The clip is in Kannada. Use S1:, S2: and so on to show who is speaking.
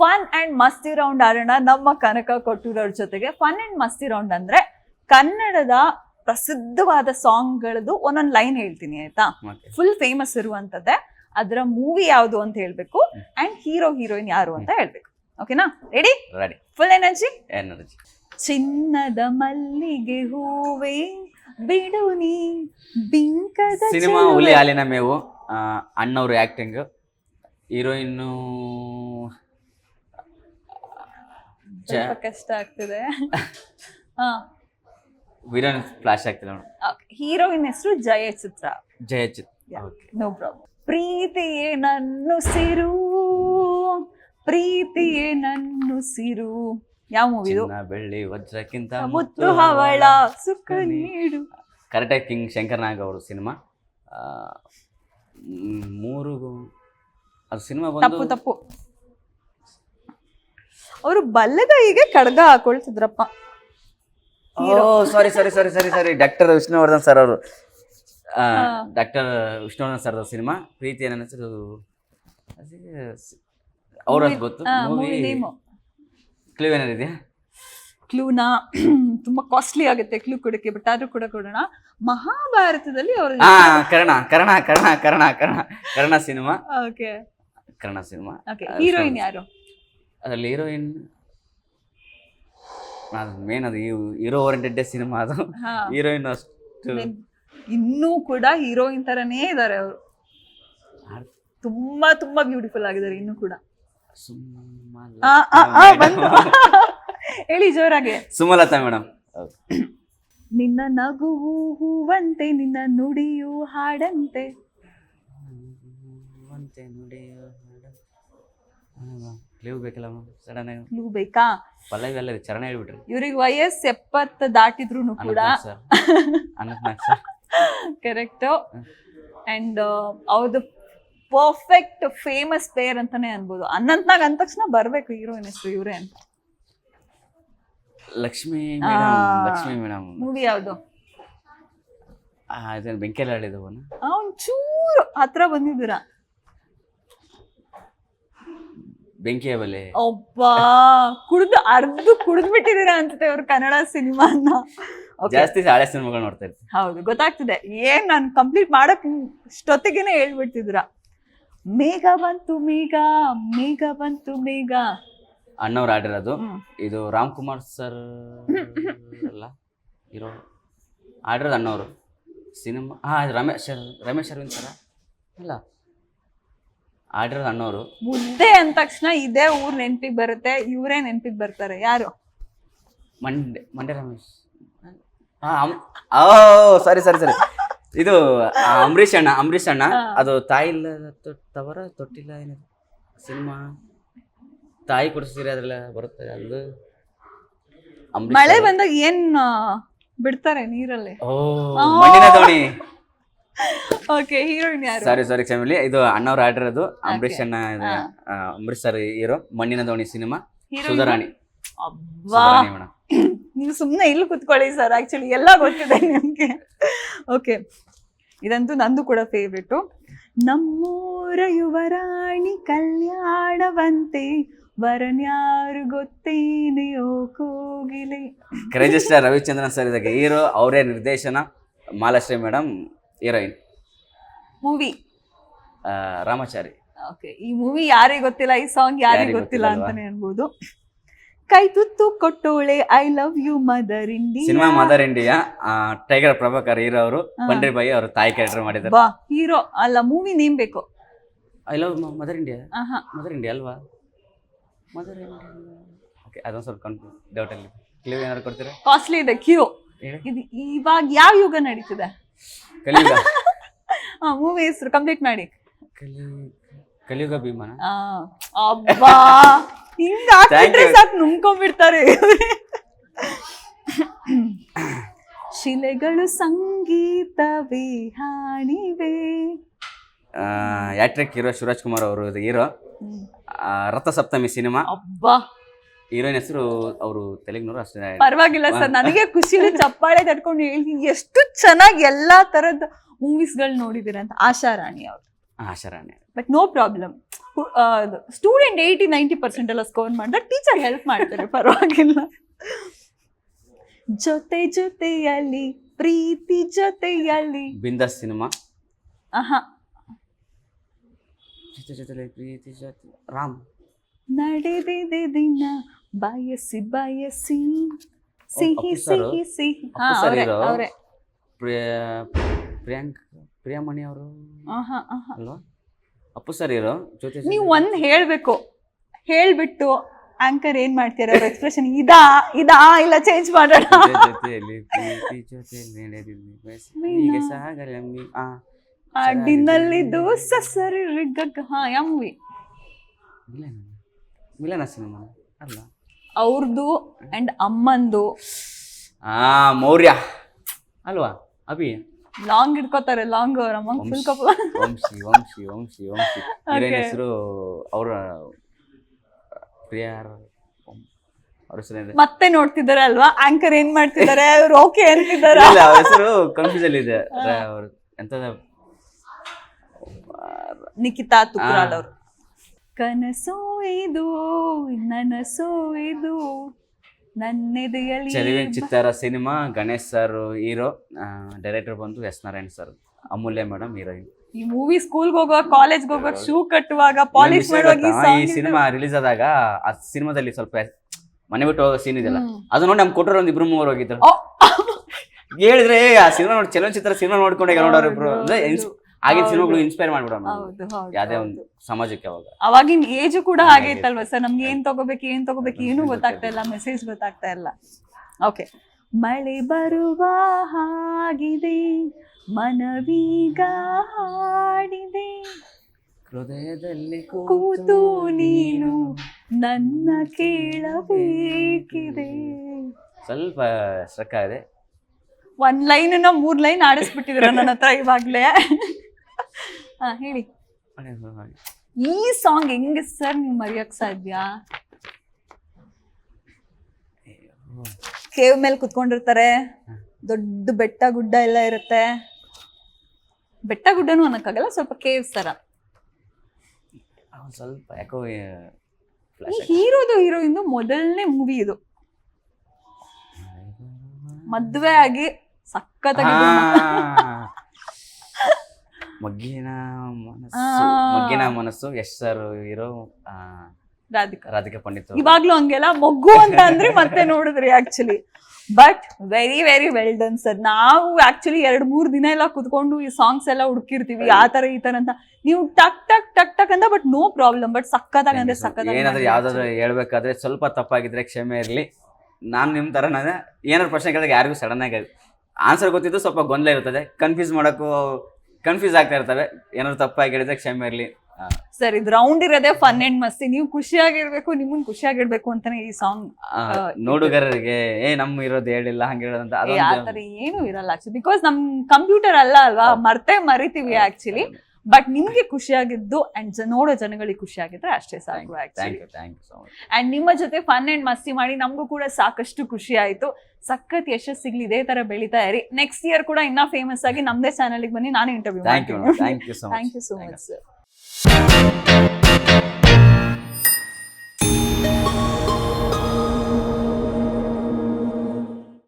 S1: ಫನ್ ಅಂಡ್ ಮಸ್ತಿ ರೌಂಡ್ ಆಡೋಣ ನಮ್ಮ ಕನಕ ಕೊಟ್ಟೂರವ್ರ ಜೊತೆಗೆ. ಫನ್ ಅಂಡ್ ಮಸ್ತಿ ರೌಂಡ್ ಅಂದ್ರೆ ಕನ್ನಡದ ಪ್ರಸಿದ್ಧವಾದ ಸಾಂಗ್ಗಳದ್ದು ಒಂದೊಂದು ಲೈನ್ ಹೇಳ್ತೀನಿ ಆಯ್ತಾ? ಫುಲ್ ಫೇಮಸ್ ಇರುವಂಥದ್ದೇ. ಅದರ ಮೂವಿ ಯಾವುದು ಅಂತ ಹೇಳ್ಬೇಕು. ಅಂಡ್ ಹೀರೋ ಹೀರೋಯಿನ್ ಯಾರು ಅಂತ ಹೇಳ್ಬೇಕು. ಓಕೆನಾ ready
S2: ready
S1: full energy
S2: energy
S1: ಚಿನ್ನದ ಮಲ್ಲಿಗೆ ಹೂವೇ ಬಿಡು ನೀ ಬಿಂಕದ
S2: ಸಿನಿಮಾ. ಹುಲಿ ಹಾಲಿನ ಮೇವು ಅಣ್ಣವ್ರ ಆಕ್ಟಿಂಗ್ ಹೀರೋಯಿನ್ನು
S1: ಸ್ವಲ್ಪ ಕಷ್ಟ ಆಗ್ತಿದೆ. ಹಾ
S2: ವೀರನ್ ಫ್ಲಾಶ್ ಆಗ್ತಿಲ್ಲ ಮೇಡಮ್
S1: ಹೀರೋಯಿನ್ ಹೆಸರು ಜಯಚಿತ್ರ.
S2: ಜಯಚಿತ್ರ
S1: ನೋ ಪ್ರಾಬ್ಲಮ್ ಪ್ರೀತಿಯೇ ನನ್ನ ಸಿರು. ಪ್ರೀತಿಯೇ ನನ್ನ ಸಿರು. ಯಾವ ಮೂವಿದು
S2: ಚಿನ್ನ ಬೆಳ್ಳಿ ವಜ್ರಕ್ಕಿಂತ
S1: ಮುತ್ತು ಹವಳ ಸುಖ ನೀಡು.
S2: ಕರೆಕ್ಟಾಗಿ ಕಿಂಗ್ ಶಂಕರ್ ನಾಗ್ ಅವರು ಸಿನಿಮಾ. ಮೂರು ಅದು ಸಿನಿಮಾ
S1: ತಪ್ಪು ತಪ್ಪು. ಅವರು ಬಲ್ಲಗೈಗೆ ಖಡ್ಗ ಹಾಕೊಳ್ತಿದ್ರಪ್ಪ.
S2: ಓ sorry sorry sorry sorry sorry doctor Vishnuvardhan sir ಅವರು. ಡಾಕ್ಟರ್ ವಿಷ್ಣುವರ್ಧನ್ ಸರ್ ಸಿನಿಮಾ ಪ್ರೀತಿ ನನ್ನ ಹೆಸರು ಅವ್ರ ಗೊತ್ತು. ಮೂವಿ ಏನಾರು ಇದೆಯಾ?
S1: ಕ್ಲೂನ ತುಂಬಾ ಕಾಸ್ಟ್ಲಿ ಆಗುತ್ತೆ ಕ್ಲೂ ಕೊಡಕ್ಕೆ ಬಟ್ ಆದ್ರೂ ಕೂಡ ಕೊಡೋಣ. ಮಹಾಭಾರತದಲ್ಲಿ ಅವರು
S2: Karna Karna Karna Karna Karna Karna cinema
S1: okay
S2: Karna cinema
S1: okay heroine ಯಾರು?
S2: ಅದರಲ್ಲಿ ಹೀರೋಯಿನ್ ಮೇನ್ ಅದು ಹೀರೋ ಓರಿಯೆಂಟೆಡ್ ಸಿನಿಮಾ ಅದು. ಹೀರೋಯಿನ್ ಅಷ್ಟು
S1: ಇನ್ನೂ ಕೂಡ ಹೀರೋಯಿನ್ ತರನೇ ಇದ್ದಾರೆ ಅವರು. ತುಂಬಾ ತುಂಬಾ ಬ್ಯೂಟಿಫುಲ್ ಆಗಿದ್ದಾರೆ ಇನ್ನೂ ಕೂಡ. ಹೇಳಿ ಜೋರಾಗೆ.
S2: ಸುಮಲತಾ ಮೇಡಮ್.
S1: ನಿನ್ನ ನಗುವು ಹೂವಂತೆ ನಿನ್ನ ನುಡಿಯು ಹಾಡಂತೆ.
S2: ಲೀವ್ ಬೇಕಲ್ಲ ಸಡನ್ ಆಗಿ
S1: ಕ್ಲೂ ಬೇಕಾ?
S2: ಪಲ್ಲವಿ ಅಲ್ಲ ಚರಣ ಹೇಳ್ಬಿಟ್ರಿ.
S1: ಇವ್ರಿಗೆ ವಯಸ್ಸು ಎಪ್ಪತ್ತು ದಾಟಿದ್ರು ಕೂಡ.
S2: ಸರ್ ಸರ್
S1: ಕರೆಕ್ಟ್ ಅಂಡ್ ಅವ್ರದ್ದು ಪರ್ಫೆಕ್ಟ್ ಫೇಮಸ್ ಪೇರ್ ಅಂತಾನೆ ಅನ್ಬೋದು. ಅನಂತ್ನಾಗ್ ಅಂದ ತಕ್ಷಣ ಬರ್ಬೇಕು ಹೀರೋಯಿನ್ ಹೆಸರು ಇವರೇ ಅಂತ.
S2: ಲಕ್ಷ್ಮಿ
S1: ಆ.
S2: Madam Lakshmi madam.
S1: ಮೂವಿ ಯಾವ್ದು?
S2: ಬೆಂಕಿ ಬೆಂಕಿಯಲ್ಲಿ ಆಡಿದವನು
S1: ಅವ್ನ್ ಚೂರು ಹತ್ರ ಬಂದಿದ್ದೀರಾ?
S2: ಬೆಂಕಿಯ ಬಲೆ.
S1: ಒಬ್ಬಾ ಕುಡ್ದು ಅರ್ಧ ಕುಡಿದು ಬಿಟ್ಟಿದ್ದೀರಾ ಅನ್ಸುತ್ತೆ ಅವ್ರ ಕನ್ನಡ ಸಿನಿಮಾನ.
S2: ಜಾಸ್ತಿ ಹಳೆ ಸಿನಿಮಾಗಳು ನೋಡ್ತಾ ಇರ್ತೀನಿ.
S1: ಹೌದು ಗೊತ್ತಾಗ್ತಿದೆ. ಏನ್ ನಾನು ಕಂಪ್ಲೀಟ್ ಮಾಡಕ್ ಇಷ್ಟೊತ್ತಿಗೆನೆ ಹೇಳ್ಬಿಡ್ತಿದ್ರ ಮೇಘ ಬಂತು ಮೇಘ ಮೇಘ ಬಂತು ಮೇಘ.
S2: ಅಣ್ಣವ್ರು ಆಡಿರೋದು ಇದು ರಾಮ್ ಕುಮಾರ್ ಸರ್ ಅಲ್ಲ ಇರೋ ಆಡಿರೋದು ಅಣ್ಣವರು. ಸಿನಿಮಾ ಹಾ ರಮೇಶ್ ರಮೇಶ್ ಅರವಿಂದ್ ಸರ? ಇಲ್ಲ. ಆಡಿರೋದು ಅಣ್ಣವರು
S1: ಮುದ್ದೆ ಅಂದ ತಕ್ಷಣ ಇದೇ ಊರ್ ನೆನ್ಪಿಗೆ ಬರುತ್ತೆ ಇವರೇ ನೆನ್ಪಿಗೆ ಬರ್ತಾರೆ. ಯಾರು?
S2: ಮಂಡ್ಯ ಮಂಡ್ಯ ರಮೇಶ್. ಹಾ ಸರಿ ಓ ಸಾರಿ ಸಾರಿ ಸಾರಿ. ಇದು ಆ, ಅಂಬರೀಷ್ ಅಣ್ಣ ಅಂಬರೀಷ್ ಅಣ್ಣ.
S1: ಹಾ.
S2: ಅದು ತಾಯಿ ಇಲ್ಲ ತವರ ತೊಟ್ಟಿಲ್ಲ ಏನಿದೆ? ಸಿನಿಮಾ. ತಾಯಿ ಕೊಡಿಸಿದ್ರೆ ಅದ್ರಲ್ಲ ಬರುತ್ತೆ ಅದು. ಅಂಬರೀಷ್
S1: ಮಳೆ
S2: ಅವ್ರು.
S1: ಬಂದಾಗ ಏನ್ ಆ, ಬಿಡ್ತಾರೆ ನೀರಲ್ಲಿ?
S2: ಓ
S1: ಆ.
S2: ಮಣ್ಣಿನ ದೋಣಿ.
S1: ಓಕೆ ಹೀರೋಯಿನ್ ಯಾರು?
S2: ಸಾರಿ ಸಾರಿ ಕ್ಷಮಿಲಿ ಇದು ಅಣ್ಣವ್ರು ಆಡಿರೋದು. ಅಂಬರೀಷ್ ಅಣ್ಣ ಅಂಬರೀಷ್ ಸರ್ ಹೀರೋ ಮಣ್ಣಿನ ದೋಣಿ ಸಿನಿಮಾ? ಸುಧಾರಾಣಿ.
S1: ಅಬ್ಬಾ! ನೀವು ಸುಮ್ಮನೆ ಇಲ್ಲಿ ಕುತ್ಕೊಳ್ಳಿ ಸರ್ ಆಕ್ಚುಲಿ ಎಲ್ಲ ಗೊತ್ತಿದೆ ನಿಮಗೆ. ಓಕೆ ಇದಂತೂ ನಂದು ಕೂಡ ಫೇವ್ರೇಟು ನಮ್ಮೂರ ಯುವರಾಣಿ ಕಲ್ಯಾಣವಂತೆ ವರನ್ಯಾರು ಗೊತ್ತೇನೆಯೋ ಕೋಗಿಲೆ.
S2: ಕ್ರೇಜಿ ಸ್ಟಾರ್ ರವಿಚಂದ್ರನ್ ಸರ್ ಇದಕ್ಕೆ. ಹೀರೋ ಅವರೇ ನಿರ್ದೇಶನ. Malashri madam heroine.
S1: Movie.
S2: Ramachari.
S1: Okay ಈ ಮೂವಿ ಯಾರಿಗೆ ಗೊತ್ತಿಲ್ಲ ಈ ಸಾಂಗ್ ಯಾರಿಗೆ ಗೊತ್ತಿಲ್ಲ ಅಂತಾನೆ ಅನ್ಬೋದು ಕೈ ತುತ್ತು ಕೊಟ್ಟೋಳೆ I love you mother India
S2: cinema mother India tiger Prabhakar hero ಅವರು ಪಂಡ್ರಿ ಬಾಯಿ ಅವರು ತಾಯಿ ಕ್ಯಾರೆಕ್ಟರ್ ಮಾಡಿದ್ದಾರೆ.
S1: ಬಾ ಹೀರೋ ಅಲ್ಲ ಮೂವಿ ನೇಮ್ ಬೇಕು.
S2: I love mother India mother India ಅಲ್ವಾ? ಮದರ್ ಇಂಡಿಯಾ ಓಕೆ ಅದೊಂದು ಸ್ವಲ್ಪ ಕನ್ಫ್ಯೂಸ್ ಡೌಟ್ ಅಲ್ಲಿ. ಕ್ಲಿಯರ್ ಏನಾದ್ರು ಕೊಡ್ತೀರಾ?
S1: ಕಾಸ್ಟ್ಲಿ ಇದೆ ಕ್ಯೂ ಇದು ಇವಾಗ ಯಾವ ಯುಗ ನಡೀತಿದೆ?
S2: ಕಲಿಯುಗ.
S1: ಆ ಮೂವಿ ಹೆಸರು ಕಂಪ್ಲೀಟ್ ಮಾಡಿ.
S2: ಕಲಿ ಕಲಿಯುಗ ಭೀಮನ?
S1: ಆ, ಅಬ್ಬಾ! ಹಿಂಗ
S2: Thank
S1: ಹಾಕ್ಬಿಟ್ರೆ
S2: you.
S1: ಸಾಕು ನುಂಗ್ಕೊಂಡ್ಬಿಡ್ತಾರೆ. ಶಿಲೆಗಳು ಸಂಗೀತವೇ ಹಾಣಿವೆ
S2: hat trick hero Shivaraj Kumar ಅವರು ಹೀರೋ.
S1: ರಥ
S2: ರಥಸಪ್ತಮಿ ಸಿನಿಮಾ.
S1: ಅಬ್ಬಾ!
S2: ಹೀರೋಯಿನ್ ಹೆಸರು ಅವರು ತೆಲುಗಿನವರು ಅಷ್ಟೇ.
S1: ಪರವಾಗಿಲ್ಲ ಸರ್ ನನಗೆ ಖುಷಿಲಿ ಚಪ್ಪಾಳೆ ತಟ್ಕೊಂಡು ಹೇಳಿ ಎಷ್ಟು ಚೆನ್ನಾಗಿ ಎಲ್ಲಾ ತರದ ಮೂವೀಸ್ಗಳು ನೋಡಿದೀರ ಅಂತ. ಆಶಾ ರಾಣಿ ಅವರು.
S2: Asha Rani
S1: but no problem student eighty ninety percent ಎಲ್ಲ ಸ್ಕೋರ್ ಮಾಡಿದ್ರೆ ಟೀಚರ್ ಹೆಲ್ಪ್ ಮಾಡ್ತಾರೆ ಪರವಾಗಿಲ್ಲ. ಜೊತೆ ಜೊತೆಯಲ್ಲಿ ಪ್ರೀತಿ ಜೊತೆಯಲ್ಲಿ.
S2: ಬಿಂದಾಸ್ ಸಿನಿಮಾ.
S1: ಆಹಾ.
S2: ಜೊತೆ ಜೊತೆಲಿ ಪ್ರೀತಿ ಜೊತೆ ರಾಮ್.
S1: ನಡೆದಿದೆ ದಿನ. ಬಯಸಿ ಬಯಸಿ. ಸಿಹಿ ಸಿಹಿ ಸಿಹಿ. ಹಾ ಅವರೇ? ಅವರೇ.
S2: ಪ್ರಿಯ ಪ್ರಿಯಾಂಕ್ ಪ್ರಿಯಮಣಿ ಅವರು? ಅಲ್ವಾ? ಅಪ್ಪು ಸರ್ ಇರೋ ಜೊತೆ
S1: ನೀವು ಒಂದ್ ಹೇಳ್ಬೇಕು. ಹೇಳ್ಬಿಟ್ಟು ಆಂಕರ್ ಏನ್ ಮಾಡ್ತೀರ? ಎಕ್ಸ್ಪ್ರೆಷನ್ ಇದಾ ಇದಾ ಇಲ್ಲ ಚೇಂಜ್ ಮಾಡೋಣ.
S2: ಜೊತೆ ಜೊತೆಲಿ ಪ್ರೀತಿ ಜೊತೆಲಿ ನಡೆದಿದ್ವಿ ಬಯಸಿ. ಹೀಗೆ ಆ
S1: ಹಾಡಿನಲ್ಲಿದ್ದು ಸಸರಿ ಹಾ ಯಾವ ಮೂವಿ
S2: ಮಿಲನ ಸಿನಿಮಾ? ಅಲ್ಲ.
S1: ಅವ್ರದ್ದು ಅಂಡ್ ಅಮ್ಮಂದು.
S2: ಆ ಮೌರ್ಯ. ಅಲ್ವಾ? ಅಭಿ?
S1: ಲಾಂಗ್ ಹಿಡ್ಕೋತಾರೆ ಲಾಂಗ್ ಅವ್ರ ಅಮ್ಮಂಗ್ full cup
S2: Vamshi Vamshi Vamshi Vamshi. Heroine. ಹೆಸರು ಅವರ ಪ್ರಿಯಾರ್ ಅವ್ರ ಹೆಸರು
S1: ಮತ್ತೆ ನೋಡ್ತಿದ್ದಾರೆ ಅಲ್ವಾ? ಆಂಕರ್ ಏನ್ ಮಾಡ್ತಿದ್ದಾರೆ? ಅವ್ರು ಓಕೆ ಅಂತಿದ್ದಾರೆ?
S2: ಇಲ್ಲ ಅವ್ರ ಹೆಸರು ಕನ್ಫ್ಯೂಸಲ್ ಇದೆ. ಅವ್ರ ಎಂತದ?
S1: ನಿಖಿತಾ ತುಕ್ರಾಲ್. ಅವರು. ಕನಸು ಇದು ನನಸು ಇದು ನನ್ನೆದೆಯಲ್ಲಿ
S2: ಚಲಿವಿನ ಚಿತ್ತಾರ cinema Ganesh sir hero director ಬಂದು S Narayan sir Amulya madam heroine
S1: ಈ ಮೂವಿ ಸ್ಕೂಲ್ ಹೋಗುವಾಗ ಕಾಲೇಜ್ ಹೋಗುವಾಗ ಶೂ ಕಟ್ಟುವಾಗ ಪಾಲಿಶ್ ಮಾಡುವಾಗ ಈ
S2: ಸಿನಿಮಾ ರಿಲೀಸ್ ಆದಾಗ ಆ ಸಿನಿಮಾದಲ್ಲಿ ಸ್ವಲ್ಪ ಮನೆ ಬಿಟ್ಟು ಹೋಗೋ ಸೀನ್ ಇದೆಯಲ್ಲ ಅದು ನೋಡಿ ನಮ್ ಕೊಟ್ಟರು ಒಂದ್ ಇಬ್ರು ಮೂವರು ಹೋಗಿದ್ರು. ಹೇಳಿದ್ರೆ ಆ ಸಿನಿಮಾ ನೋಡಿ ಚಲನಚಿತ್ರ ಸಿನಿಮಾ ನೋಡ್ಕೊಂಡಾಗ ನೋಡೋರು ಇಬ್ರು ಅಂದ್ರೆ. ಆಗಿನ. ಸಿನಿಮಾಗಳು ಇನ್ಸ್ಪೈರ್ ಮಾಡ್ಬಿಡೋಣ ಯಾವ್ದೇ ಒಂದು ಸಮಾಜಕ್ಕೆ ಅವಾಗ
S1: ಅವಾಗಿನ ಏಜ್ ಕೂಡ
S2: ಹಾಗೆ
S1: ಹಾಗೆ ಇತ್ತಲ್ವಾ ಸರ್? ನಮ್ಗೆ ಏನ್ ತಗೋಬೇಕು ಏನ್ ತಗೋಬೇಕು ಏನು ಗೊತ್ತಾಗ್ತಾ ಇಲ್ಲ ಮೆಸೇಜ್ ಗೊತ್ತಾಗ್ತಾ ಇಲ್ಲ. ಓಕೆ ಮಳೆ ಬರುವ ಹಾಗಿದೆ ಮನವೀಗ ಹಾಡಿದೆ.
S2: ಹೃದಯದಲ್ಲಿ
S1: ಕೂತು ನೀನು ನನ್ನ ಕೇಳಬೇಕಿದೆ.
S2: ಸ್ವಲ್ಪ ಸ್ಟ್ರಕ್ ಆಗಿದೆ.
S1: ಒಂದ್ ಲೈನ್ ಮೂರ್ ಲೈನ್ ಆಡಿಸ್ಬಿಟ್ಟಿದ್ರ ನನ್ನ ಹತ್ರ ಇವಾಗ್ಲೇ? ಹಾ ಹೇಳಿ. ಈ ಸಾಂಗ್ ಹೆಂಗೆ ಸರ್ ನೀವು ಮರೆಯಕ್ ಸಾಧ್ಯ? ಕೇವ್ ಮೇಲೆ ಕುತ್ಕೊಂಡಿರ್ತಾರೆ. ದೊಡ್ಡ ಬೆಟ್ಟ ಗುಡ್ಡ ಎಲ್ಲ ಇರುತ್ತೆ. ಬೆಟ್ಟ ಗುಡ್ಡನೂ ಅನ್ನಕ್ಕಾಗಲ್ಲ ಸ್ವಲ್ಪ ಕೇವ್
S2: ಸರ ಸ್ವಲ್ಪ ಯಾಕೋ
S1: ಈ
S2: ಫ್ಲಾಶ್
S1: ಹೀರೋದು ಹೀರೋಯಿನ್ ಮೊದಲನೇ ಮೂವಿ ಇದು. ಮದ್ವೆ ಆಗಿ ಸಖತ್ತಾಗಿ
S2: ಮಗ್ಗಿನ ಮನಸ್ಸು
S1: ಆ.
S2: ಮಗ್ಗಿನ ಮನಸ್ಸು ಯಶ್ ಸರ್ ಇರೋ
S1: ರಾಧಿಕಾ.
S2: ರಾಧಿಕಾ ಪಂಡಿತ್ ಅವ್ರು.
S1: ಇವಾಗ್ಲೂ ಹಂಗೆಲ್ಲ ಮೊಗ್ಗು ಅಂತ ಅಂದ್ರೆ ಮತ್ತೆ ನೋಡಿದ್ರಿ actually but very very well done sir ನಾವು ಆಕ್ಚುಲಿ ಎರಡ್ ಮೂರ್ ದಿನ ಎಲ್ಲ ಕುತ್ಕೊಂಡು ಈ ಸಾಂಗ್ಸ್ ಎಲ್ಲ ಹುಡುಕಿರ್ತೀವಿ ಆ ತರ ಈ ತರ ಅಂತ. ನೀವು ಟಕ್ ಟಕ್ ಟಕ್ ಟಕ್ ಅಂತ ಬಟ್ ನೋ ಪ್ರಾಬ್ಲಮ್ ಬಟ್ ಸಕ್ಕತ್ತಾಗ ಅಂದ್ರೆ
S2: ಏನಾದ್ರೂ ಯಾವ್ದಾದ್ರು ಹೇಳ್ಬೇಕಾದ್ರೆ ಸ್ವಲ್ಪ ತಪ್ಪಾಗಿದ್ರೆ ಕ್ಷಮೆ ಇರ್ಲಿ. ನಾನು ನಿಮ್ ತರ ನಾನು ಏನಾದ್ರು ಪ್ರಶ್ನೆ ಕೇಳಿದಾಗ ಯಾರಿಗೂ ಸಡನ್ ಆಗಿ ಆನ್ಸರ್ ಗೊತ್ತಿದ್ದು ಸ್ವಲ್ಪ ಗೊಂದಲ ಇರುತ್ತದೆ ಕನ್ಫ್ಯೂಸ್ ಮಾಡಕ್ಕೂ ಕನ್ಫ್ಯೂಸ್ ಆಗ್ತಾ ಇರ್ತವೆ ಏನಾದ್ರು ತಪ್ಪಾಗಿ ಹೇಳಿದ್ರೆ ಕ್ಷಮೆ ಇರಲಿ.
S1: ಸರ್ ಇದು ರೌಂಡ್ ಇರೋದೇ ಫನ್ ಅಂಡ್ ಮಸ್ತಿ ನೀವು ಖುಷಿಯಾಗಿರ್ಬೇಕು ನಿಮ್ಮನ್ ಖುಷಿಯಾಗಿರ್ಬೇಕು ಅಂತಾನೆ ಈ ಸಾಂಗ್
S2: ಆ, ನೋಡುಗರಿಗೆ ಏ ನಮ್ಮ ಇರೋದು ಹೇಳಿಲ್ಲ ಹಂಗೆ ಹೇಳೋದಂತ ಆತರ
S1: ತರ ಏನು ಇರಲ್ಲ ಆಕ್ಚುಲಿ ಬಿಕಾಸ್ ನಮ್ ಕಂಪ್ಯೂಟರ್ ಅಲ್ಲ ಅಲ್ವಾ? ಮರ್ತೇ ಮರಿತೀವಿ ಆಕ್ಚುಲಿ ಬಟ್ ನಿಮ್ಗೆ ಖುಷಿಯಾಗಿದ್ದು ಅಂಡ್ ನೋಡೋ ಜನಗಳಿಗೆ ಖುಷಿಯಾಗಿದ್ರೆ ಅಷ್ಟೇ ಸಾಕು ಆಕ್ಚುಲಿ ಅಂಡ್ ನಿಮ್ಮ ಜೊತೆ ಫನ್ ಅಂಡ್ ಮಸ್ತಿ ಮಾಡಿ ನಮಗೂ ಕೂಡ ಸಾಕಷ್ಟು ಖುಷಿ ಆಯ್ತು. ಸಖತ್ ಯಶಸ್ ಸಿಗ್ಲಿ ಇದೇ ತರ ಬೆಳಿತಾ ಇರಿ. ನೆಕ್ಸ್ಟ್ ಇಯರ್ ಕೂಡ ಇನ್ನ ಫೇಮಸ್ ಆಗಿ ನಮ್ದೇ ಚಾನಲ್ಗೆ ಬನ್ನಿ ನಾನು interview
S2: thank you so much